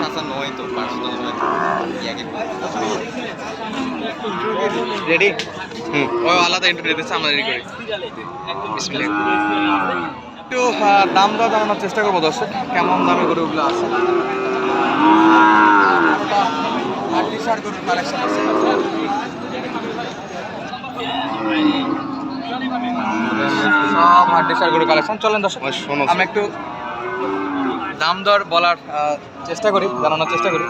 চাচা নয় তো পার্সোনাল রেডি হুম। ও আলাদা এন্ট্রি দিচ্ছে আমরা রেডি করি। একটু দাম দর জানানোর চেষ্টা করব দর্শক। কেমন দামে গরুগুলো আছে? বিশাল গরুর কালেকশন আছে। সব হাড্ডিসার গরু কালেকশন চলেন দর্শক আমি একটু দাম দর বলার চেষ্টা করি, জানানোর চেষ্টা করি।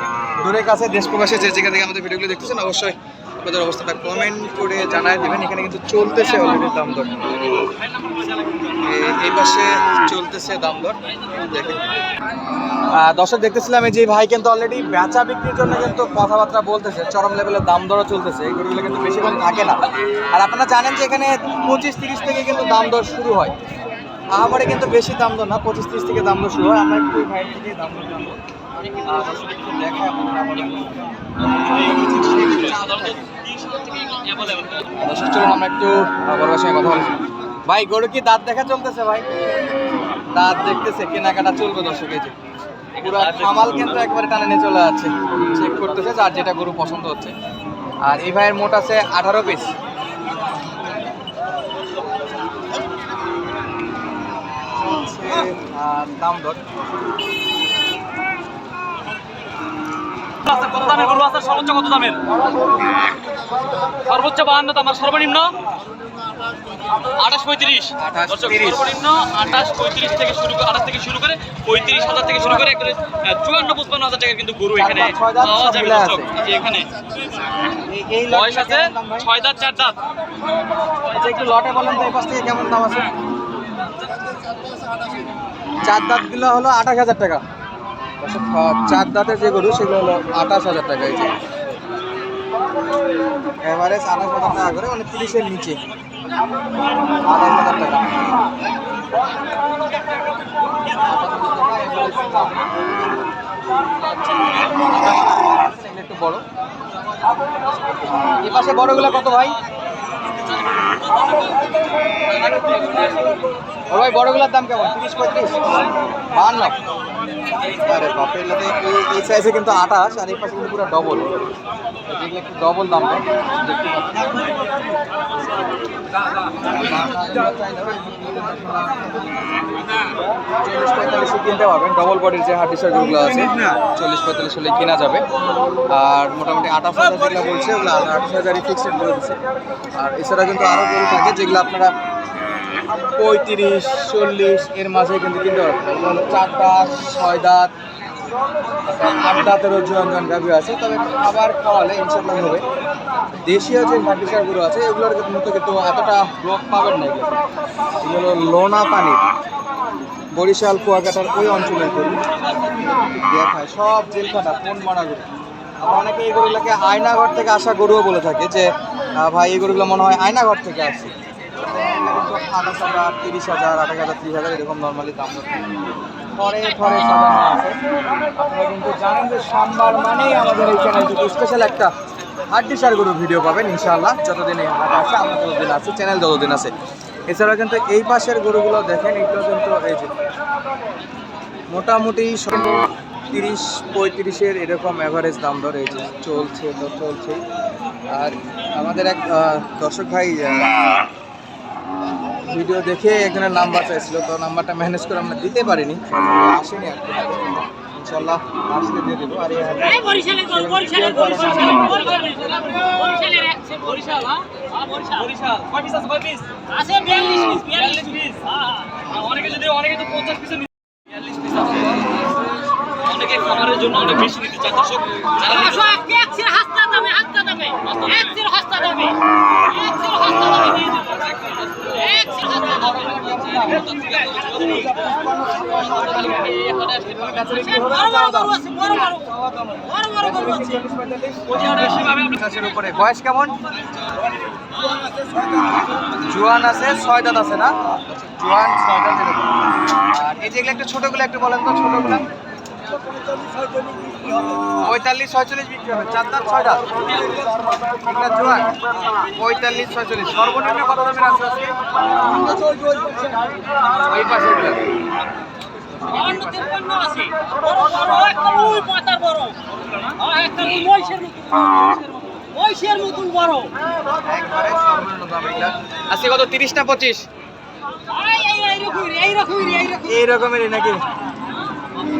দূরের কাছে, দেশ প্রবাসে যে যেখান থেকে আমাদের ভিডিওগুলো দেখতেছেন, অবশ্যই আপনাদের অবস্থাটা কমেন্ট করে জানায় দেবেন। এখানে কিন্তু চলতেছে অলরেডি দাম দর এই পাশে চলতেছে দাম দর দর্শক, দেখতেছিলাম এই যে ভাই কিন্তু অলরেডি বেচা বিক্রির জন্য কিন্তু কথাবার্তা বলতেছে, চরম লেভেলের দাম দরও চলতেছে। এই গরুগুলো কিন্তু বেশিক্ষণ থাকে না। আর আপনারা জানেন যে এখানে পঁচিশ তিরিশ থেকে কিন্তু দাম দর শুরু হয়। আমারে কিন্তু বেশি দাম দর না, পঁচিশ তিরিশ থেকে দাম দর শুরু হয়। আমরা একটু ভাইয়ের থেকে দাম দর জানব। একটু বড়বার ভাই, গরু কি দাঁত দেখা চলতেছে ভাই? দাঁত দেখতেছে, কেনাকাটা চলবে দর্শক, এই পুরো খামাল কিন্তু একবারে টানে নিয়ে চলে যাচ্ছে। চেক করতেছে যার যেটা গরু পছন্দ হচ্ছে। আর এই ভাইয়ের মোট আছে আঠারো পিস দাম দর কত দামের গরু আছে সর্বোচ্চ কত দামের সর্বোচ্চ বাহান্ন দাম আর সর্বনিম্ন আঠাশ পঁয়ত্রিশ। 28, দর্শক, 30 সর্বনিম্ন আঠাশ পঁয়ত্রিশ থেকে শুরু করে আঠাশ থেকে শুরু করে পঁয়ত্রিশ হাজার থেকে শুরু করে একবারে চুয়ান্ন পঁচপান্ন হাজার টাকার কিন্তু গরু এখানে পাওয়া যাবে দর্শক এই যে এখানে। বয়স আছে? ছয় দাঁত চার দাঁত। আচ্ছা একটু লটে বলেন তো এই পাশ থেকে কেমন দাম আছে? চার দাঁতগুলো হলো আঠাশ হাজার টাকা। চার দাঁতের যে গরু, সেগুলো হলো আঠাশ হাজার টাকা এই যে। এভারেজ আঠাশ হাজার টাকা করে মানে তিরিশের নিচে। আঠাশ হাজার টাকা। একটু বড়। এ পাশে বড়গুলো কত ভাই? ভাই, বড়গুলোর দাম কেমন? তিরিশ পঁয়ত্রিশ? বাহান্ন? আরে বাপরে এগুলোতে এই- সাইজে কিন্তু আঠাশ, আর এই পাশে কিন্তু পুরো ডবল এগুলো একটু ডবল দাম দেখতে। চল্লিশ পঁয়তাল্লিশে কিনতে পারবেন। ডবল বডির যে হার্ড ডিসার্টগুলো আছে, চল্লিশ পঁয়তাল্লিশ হলে কেনা যাবে। আর মোটামুটি আঠাশ হাজার যেগুলো বলছে, ওগুলো আঠাশ হাজারই ফিক্সড করে দিচ্ছে। আর এছাড়া কিন্তু আরও গরু থাকে, যেগুলো আপনারা পঁয়ত্রিশ, চল্লিশ, এর মাঝে কিন্তু কিনতে চার দাঁত ছয় দাঁত আট দাঁতেরও জোয়ান গাভি আছে। তবে খাবার খাওয়ালে ইনশাল্লাহ হবে। দেশীয় যে হাড্ডিসারগুলো আছে, এগুলোর মতো কিন্তু এতটা রোগ পাবেন না এগুলো। লোনা পানির বরিশাল, কুয়াকাটার ওই অঞ্চলের গরু দেখায়। সব জেলখানা কোন মারা গরু? অনেকে এই গরুগুলোকে আয়নাঘর থেকে আসা গরুও বলে থাকে যে ভাই, এই গরুগুলো মনে হয় আয়নাঘর থেকে আসছে। আঠাশ হাজার তিরিশ হাজার, আঠাশ হাজার, ত্রিশ হাজার এরকম নর্মালি দাম ফরে ফরে সাজানো আছে। আপনারা কিন্তু জানেন যে সোমবার মানেই আমাদের এই চ্যানেল স্পেশাল একটা হাড্ডি সার ভিডিও পাবেন, ইনশাআল্লাহ। যতদিন এই হাট আছে, আমরা ততদিন আছে চ্যানেল যতদিন আছে। এছাড়া কিন্তু এই পাশের গরুগুলো দেখেন, এগুলো কিন্তু এই যে মোটামুটি তিরিশ, পঁয়ত্রিশের এরকম অ্যাভারেজ দাম দর এই যে চলছে, তো চলছে। আর আমাদের এক দর্শক ভাই ভিডিও দেখে একজনের নাম্বার চাইছিল তো নাম্বারটা ম্যানেজ করে আমরা দিতে পারিনি আসেনি আর কি ইনশাল্লাহ আসলে দিয়ে দেবো আর হ্যাঁ? হ্যাঁ, বরিশাল। বরিশাল কয় পিস আছে কয় পিস আছে 42 পিস, 42 বিয়াল্লিশ পিস। পিস আর অনেকে যদি অনেকে তো পঞ্চাশ পিসের বিয়াল্লিশ পিস আছে অনেকে খামারের জন্য অনেক বেশি নিতে চায় দর্শক যারা নিতে একশো এক- একশোর হাস্তা দামে, হাস্তা দামে। হাস্তা দামে। হাস্তা দামে দিয়ে দেবো। বয়স কেমন? জোয়ান আছে, ছয় দাঁত আছে না? জোয়ান, ছয় দাঁত আর এই যেগুলো একটু ছোটগুলো একটু বলেন তো, ছোটগুলো। পঁয়তাল্লিশ, ছয়চল্লিশ বিক্রি হবে। চার দাঁত, ছয় দাঁত। জোয়ান। পঁয়তাল্লিশ, ছয়চল্লিশ। সর্বনিম্ন কত দামের আছে আজকে কত? তিরিশ না পঁচিশ? এই রকমেরই নাকি?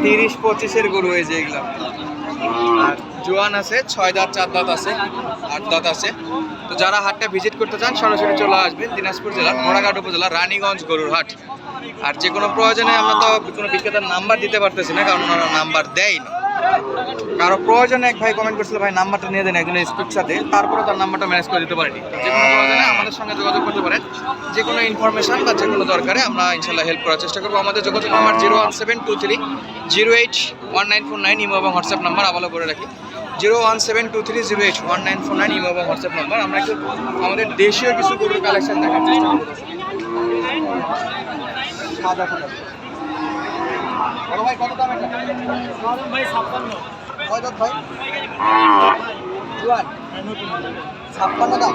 তিরিশ পঁচিশের গরু হয়েছে এগুলো। আর জোয়ান আছে ছয় দাঁত চার দাঁত আছে আট দাঁত আছে। তো যারা হাটটা ভিজিট করতে চান, সরাসরি চলে আসবেন দিনাজপুর জেলার মোড়াঘাট উপজেলা রানীগঞ্জ গরুর হাট। আর যে কোনো প্রয়োজনে আমরা তো কোনো বিক্রেতার নাম্বার দিতে পারতেছি না, কারণ ওনারা নাম্বার দেয় না কারও প্রয়োজনে এক ভাই কমেন্ট করছিল, ভাই নাম্বারটা নিয়ে দেন একজনের স্পিক সাথে। তারপরে তার নাম্বারটা ম্যানেজ করে দিতে পারিনি। যে কোনো প্রয়োজনে আমাদের সঙ্গে যোগাযোগ করতে পারেন। যে কোনো ইনফরমেশন বা যে কোনো দরকারে আমরা ইনশাল্লাহ হেল্প করার চেষ্টা করব। আমাদের যোগাযোগ number zero one seven two three zero eight one nine four nine imo এবং হোয়াটসঅ্যাপ নাম্বার আবারও করে রাখি। Zero one seven two three zero eight one nine four nine imo WhatsApp number. আমরা একটু আমাদের দেশীয় কিছু গরুর কালেকশন দেখার চেষ্টা করব। ভাই ভাই? ছাপ্পান্ন দাম।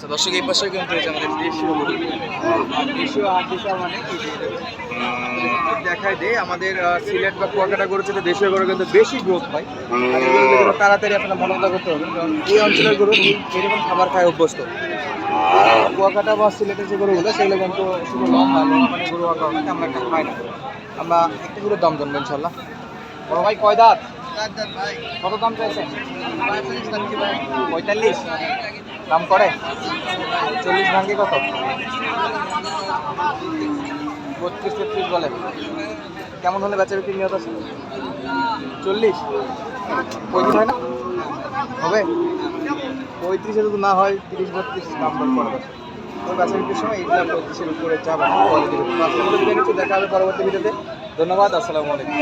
আচ্ছা দর্শক এই পাশে কিন্তু রয়েছে আমাদের দেশীয় গরু আর দেশীয় হাট দেশীয় মানে কি? দেখায় দে আমাদের সিলেট বা কুয়াকাটা গরু থেকে দেশীয় গরু কিন্তু বেশি গ্রোথ পায় আর তাড়াতাড়ি আপনারা মনোযোগ করতে হবে কারণ এই অঞ্চলের গরু এরকম খাবার খায় অভ্যস্ত। কুয়াকাটা বা সিলেটের যে গরুগুলো সেগুলো কিন্তু শুধু লম্বা লম্বা মানে গরু হওয়ার কারণে আমরা একটা খাই না। আমরা একটু গরুর দাম জানব ইনশাল্লাহ বড় ভাই কয় দাঁত? কত দাম চাইছেন? পঁয়তাল্লিশ? দাম করে? চল্লিশ ভাঙ্গে কত? বত্রিশ তেত্রিশ বলে। কেমন হলে বেচা বিক্রি নিয়ত আছে? চল্লিশ? পঁয়ত্রিশ হয় না? হবে? পঁয়ত্রিশে যদি না হয় তিরিশ বত্রিশ দাম দর করে তো বেচা বিক্রির সময় এইগুলো পঁয়ত্রিশের উপরে নিচ্ছি, দেখা হবে পরবর্তী ভিডিওতে। ধন্যবাদ আসসালামু আলাইকুম।